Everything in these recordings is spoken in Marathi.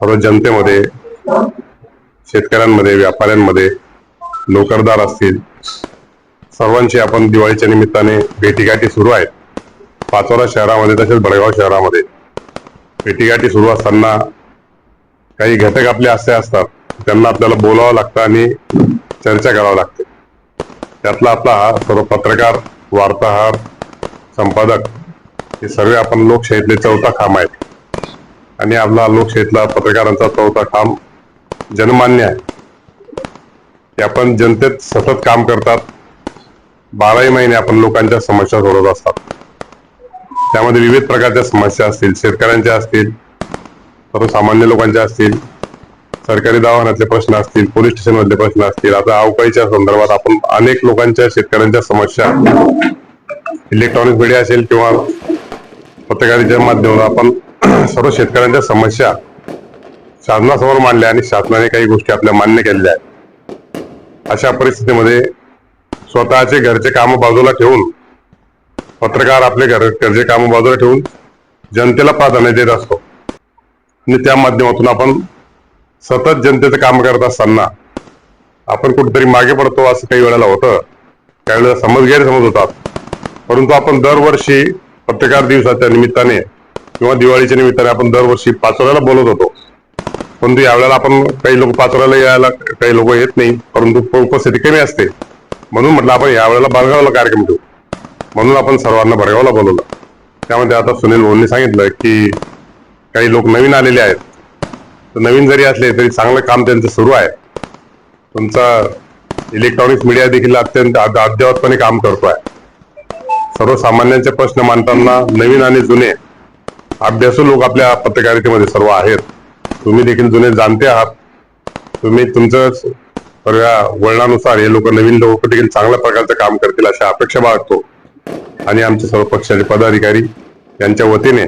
सर्व जनतेमध्ये शेतकऱ्यांमध्ये व्यापाऱ्यांमध्ये नोकरदार असतील. सर्वांची आपण दिवाळीच्या निमित्ताने भेटीगाठी सुरू आहेत. पाचोरा शहरामध्ये तसेच बडगाव शहरामध्ये भेटीगाठी सुरू असताना काही घटक आपले असे असतात त्यांना आपल्याला बोलावं लागतं आणि चर्चा करावं लागते. त्यातला आपला हा सर्व पत्रकार वार्ताहर संपादक हे सर्व आपण लोकशाहीतले चौथा खांब आहेत. आणि आपला लोकशाहीतला पत्रकारांचा चौथा काम जनमान्य आहे. ते आपण जनतेत सतत काम करतात. बाराही महिने आपण लोकांच्या समस्या सोडवत असतात. त्यामध्ये विविध प्रकारच्या समस्या असतील. शेतकऱ्यांच्या असतील सर्वसामान्य लोकांच्या असतील सरकारी दवाखान्यातले प्रश्न असतील पोलीस स्टेशन मधले प्रश्न असतील. आता अवकाळीच्या संदर्भात आपण अनेक लोकांच्या शेतकऱ्यांच्या समस्या इलेक्ट्रॉनिक मीडिया असेल किंवा पत्रकारितेच्या माध्यमातून आपण सर्व शेतकऱ्यांच्या समस्या शासनासमोर मांडल्या आणि शासनाने काही गोष्टी आपल्या मान्य केलेल्या आहेत. अशा परिस्थितीमध्ये स्वतःचे घरचे कामं बाजूला ठेवून पत्रकार आपले घर घरचे कामं बाजूला ठेवून जनतेला प्राधान्य देत असतो. आणि त्या माध्यमातून आपण सतत जनतेचं काम करत असताना आपण कुठेतरी मागे पडतो असं काही वेळेला होतं. काही वेळेला समज गैरसमज होतात. परंतु आपण दरवर्षी पत्रकार दिवसाच्या निमित्ताने किंवा दिवाळीच्या निमित्ताने आपण दरवर्षी पाचोऱ्याला बोलत होतो. परंतु यावेळेला आपण काही लोक पाचोऱ्याला यायला काही लोक येत नाही परंतु उपस्थिती कमी असते. म्हणून म्हटलं आपण यावेळेला बाळगावला कार्यक्रम ठेवू. म्हणून आपण सर्वांना भडगावला बोलवलं. त्यामध्ये आता सुनील भाऊंनी सांगितलं की काही लोक नवीन आलेले आहेत. तर नवीन जरी असले तरी चांगलं काम त्यांचं सुरू आहे. तुमचा इलेक्ट्रॉनिक्स मीडिया देखील अत्यंत अद्ययावतपणे काम करतो आहे सर्वसामान्यांचे प्रश्न मांडताना नवीन आणि जुने अभ्यासू लोक आपल्या पत्रकारितेमध्ये सर्व आहेत. तुम्ही देखील जुने जाणते आहात. तुम्ही तुमचं सर्व वळणानुसार हे लोक नवीन लोक देखील चांगल्या प्रकारचं काम करतील अशा अपेक्षा बाळगतो. आणि आमचे सर्व पक्षाचे पदाधिकारी यांच्या वतीने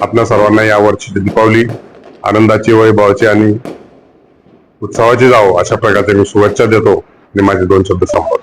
आपल्या सर्वांना या वर्षी दीपावली आनंदाची वैभवाची आणि उत्सवाची जावो अशा प्रकारचे मी शुभेच्छा देतो. आणि माझे दोन शब्द संपवतो.